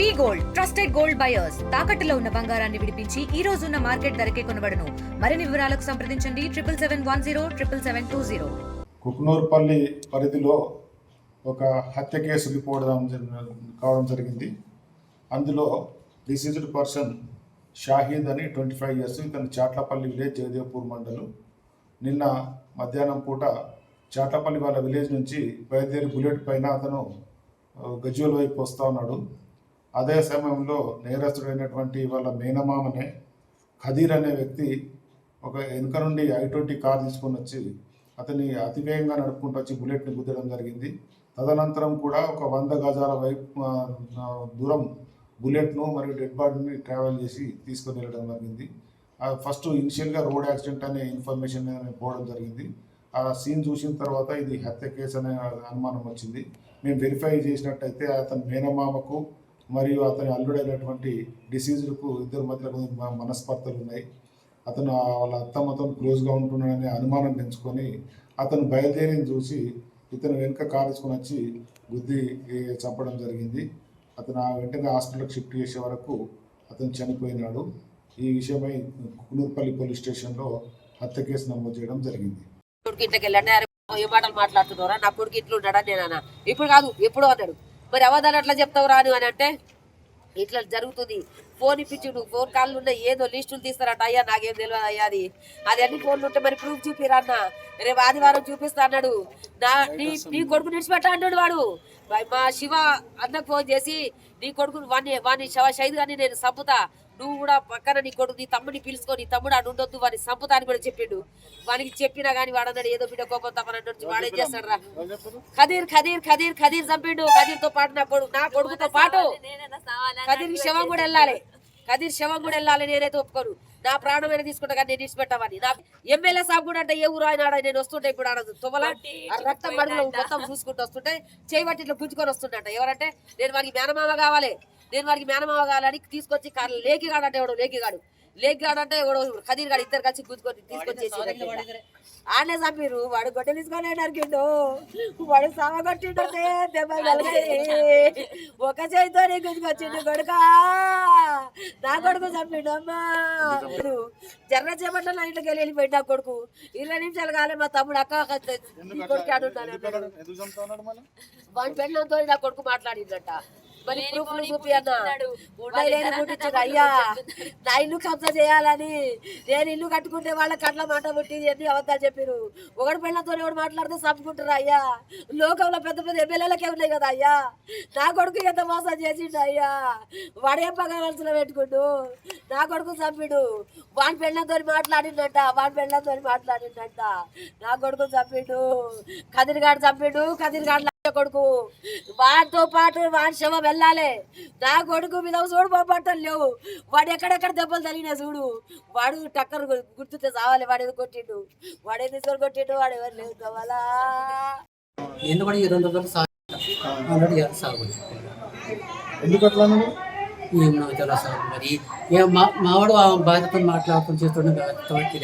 V gold trusted gold buyers తాకట్టులో ఉన్న బంగారాన్ని విడిపించి ఈ రోజు ఉన్న మార్కెట్ ధరకే కొనబడను. మరిన్ని వివరాలకు సంప్రదించండి. Triple seven one zero triple seven two zero. Kuknoorpally పరిధిలో ఒక హత్య కేసు రిపోర్ట్ కావడం జరిగింది. అందులో డిసీజ్డ్ పర్సన్ షాహీద్ అని ట్వంటీ ఫైవ్ ఇయర్స్ ఇతను చాట్లపల్లి విలేజ్ జయదేవ్పూర్ మండలం. నిన్న మధ్యాహ్నం పూట చాట్లపల్లి వాళ్ళ విలేజ్ నుంచి బయలుదేరి బుల్లెట్ పైన అతను గజ్వల్ వైపు వస్తూ ఉన్నాడు. అదే సమయంలో నేరస్తుడైనటువంటి వాళ్ళ మేనమామనే ఖదీర్ అనే వ్యక్తి ఒక వెనుక నుండి ఐ ట్వంటీ కార్ తీసుకొని వచ్చి అతన్ని అతివేగంగా నడుపుకుంటూ వచ్చి బుల్లెట్ని గుద్దడం జరిగింది. తదనంతరం కూడా ఒక వంద గజాల వైపు దూరం బుల్లెట్ను మరియు డెడ్ బాడీని ట్రావెల్ చేసి తీసుకొని వెళ్ళడం జరిగింది. ఆ, ఫస్ట్ ఇనిషియల్గా రోడ్ యాక్సిడెంట్ అనే ఇన్ఫర్మేషన్ అనేది పోవడం జరిగింది. ఆ సీన్ చూసిన తర్వాత ఇది హత్య కేసు అనే అనుమానం వచ్చింది. మేము వెరిఫై చేసినట్టయితే అతని మేనమామకు మరియు అతని అల్లుడైనటువంటి డిసీజులకు ఇద్దరి మధ్యలో కొంచెం మనస్పర్ధలు ఉన్నాయి. అతను వాళ్ళ వాళ్ళ అత్తమ్మతో క్లోజ్గా ఉంటున్నాడనే అనుమానం పెంచుకొని అతను బయలుదేరిని చూసి ఇతను వెనుక కాల్చుకొని వచ్చి గుద్ది చంపడం జరిగింది. అతను ఆ వెంటనే హాస్పిటల్కి షిఫ్ట్ చేసే వరకు అతను చనిపోయినాడు. ఈ విషయమై కునూర్పల్లి పోలీస్ స్టేషన్లో హత్య కేసు నమోదు చేయడం జరిగింది. వెళ్ళండి ఏ మాటలు మాట్లాడుతున్నారా నా కొడుకు ఇట్లు ఉన్నాడా నేను? ఇప్పుడు కాదు ఎప్పుడో అన్నాడు? మరి అవధాలు అట్లా చెప్తావు రాను అని అంటే ఇట్లా జరుగుతుంది. ఫోన్ ఇప్పించుడు ఫోన్ కాళ్ళు ఉన్నాయి ఏదో లిస్టులు తీస్తారట అయ్యా నాకేం తెలియదు అయ్యా అది అది అన్ని ఫోన్లు ఉంటే మరి ప్రూఫ్ చూపిరా రేపు ఆదివారం చూపిస్తా అన్నాడు. నా నీ నీ కొడుకు నిడిచిపెట్ట అన్నాడు వాడు. మా శివ అన్నకు ఫోన్ చేసి నీ కొడుకు వాడిని వాడిని శవ షైద్ కానీ నేను సంపుతా నువ్వు కూడా పక్కన నీ కొడుకు నీ తమ్ముడిని పిలుచుకో నీ తమ్ముడు అటు ఉండొద్దు వాడిని సంపుతా అని కూడా చెప్పిండు. వానికి చెప్పినా కానీ వాడన్నాడు ఏదో బిడ్డ కోపం తప్పనట్టు వాడేం చేస్తాడు రా ఖదీర్ ఖదీర్ ఖదీర్ ఖదీర్ చంపిండు. ఖదీర్తో పాటు నా కొడుకు నా కొడుకుతో పాటు కదిరి శవం కూడా వెళ్ళాలి. కదిరి శవం కూడా వెళ్ళాలి నేనైతే ఒప్పుకోను. నా ప్రాణమైన తీసుకుంటా కానీ నేను ఇచ్చిపెట్టామని నా ఎమ్మెల్యే సాబ్ కూడా అంటే ఏ ఊరు ఆయన ఆడ నేను వస్తుంటే ఇప్పుడు ఆడ తుమ్మల రక్తం మడుగులో మొత్తం చూసుకుంటూ వస్తుంటే చేయబట్టి ఇట్లా గుంజుకొని వస్తుండట. ఎవరంటే నేను వారికి మేనమామ కావాలి. నేను వారికి మేనమామ కావాలని తీసుకొచ్చి కార్ లేకిగాడు అంటే ఎవడు లేకిగాడు లేకిగాడు అంటే ఎవడు ఖదీర్ గాడు ఇద్దరు కలిసి గుంజుకొని తీసుకొచ్చేసి ఆనే చంపిరు వాడు గొట్టె తీసుకొని నరికిండు వాడు సామ కొట్టిండు. దెబ్బ ఒక చేతితో గుంజుకొచ్చిండు కొడుక. నా కొడుకు చంపిండు అమ్మా. జర్ర చేపట్ల నా ఇంట్లోకి వెళ్ళి వెళ్ళిపోయింది నా కొడుకు. ఇరవై నిమిషాలు కాలే మా తమ్ముడు అక్క కొడుకు అన్నాడు. వాడి పెళ్ళంతో నా కొడుకు మాట్లాడిందట మరి ప్రూఫ్లు చూపి అన్న. ఉండలేని పుట్టించాడు అయ్యా నా ఇల్లు కబ్జా చేయాలని నేను ఇల్లు కట్టుకుంటే వాళ్ళ కట్ల మాట అని అవద్దని చెప్పారు. ఒకటి పెళ్ళతో ఎవడు మాట్లాడితే చంపుకుంటారు అయ్యా. లోకంలో పెద్ద పెద్ద ఎమ్మెల్యేలకే ఉన్నాయి కదా అయ్యా. నా కొడుకు ఎంత మోసం చేసిండు అయ్యా. వాడేం పగ మనసులో పెట్టుకుండు? నా కొడుకు చంపిడు. వాని పెళ్ళతో మాట్లాడిందంట వాని పెళ్ళతో మాట్లాడిందంట నా కొడుకు చంపిడు. కదిరిగాడు చంపిడు కదిరిగాడు కొడుకు. వాడితో పాటు వాడి శవం వెళ్ళాలి. నా కొడుకు మీద చూడు పోపట్టలు లేవు. వాడు ఎక్కడెక్కడ దెబ్బలు తగిలినా చూడు. వాడు టక్కర్ గుర్తుతే చావాలి వాడు ఏదో కొట్టిండు. వాడు ఏదో తీసుకొని కొట్టిండు వాడు ఎవరు లేవు కావాలా? ఈ రెండు రోజులు సాగు ఆల్రెడీ ఇవాళ సాగు. ఎందుకు అట్లా అన్నాడు? ఏం నాకు మరి. ఏ మా మావాడు ఆ బాధ్యత మాట్లాడుతూ చేస్తుండే తోటి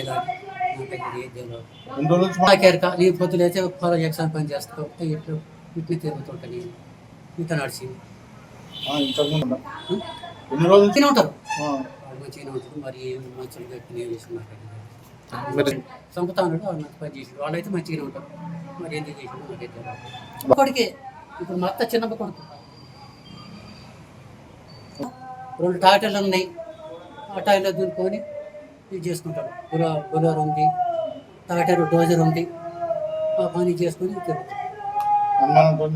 రెండు రోజుల పొలం ఎగ్జామ్ పని చేస్తా ఉంటే ఇట్లు ఇట్లా తిరుగుతుంటా నేను ఇంత నడిచి. ఎన్ని రోజుల? మంచిగానే ఉంటారు. ఆ, వాళ్ళు మంచిగానే ఉంటారు. మరి ఏం మంచిగా గట్టి ఏం చేస్తున్నారు చంపుతా ఉన్నాడు వాళ్ళు నాకు పని చేసి వాళ్ళైతే మంచిగానే ఉంటారు. మరి ఎందుకు చేసిన నాకైతే తెలియదు. కొడుకే ఇప్పుడు మా అత్త చిన్నప్ప కొడుకు. రెండు టాటర్లు ఉన్నాయి. ఆ టాయిలో దున్నుకొని ఇది చేసుకుంటాడు. బులా బులర్ ఉంది. టాటర్ డోజర్ ఉంది. ఆ పని చేసుకొని తిరుగుతాడు. అనుమానంతో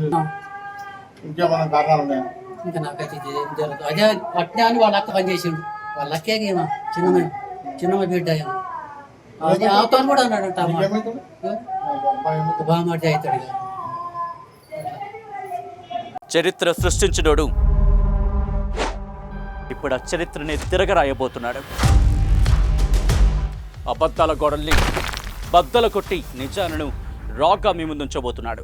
ఇంకేమైనా కారణాలు ఉన్నాయా? ఇంకా నాకైతే ఇది ఏం జరగదు. అదే అట్నే అని వాళ్ళ అక్క పని చేసిండు వాళ్ళ అక్కే ఏమో చిన్నమ్మ చిన్నమ్మ బిడ్డ ఏమో. అది ఆవుతాను కూడా అన్నాడంట అవుతాడు. చరిత్ర సృష్టించినోడు. ఇప్పుడు ఆ చరిత్రని తిరగరాయబోతున్నాడు. అబద్ధాల గోడల్ని బద్దల కొట్టి నిజాలను రాగా మీ ముందుంచబోతున్నాడు.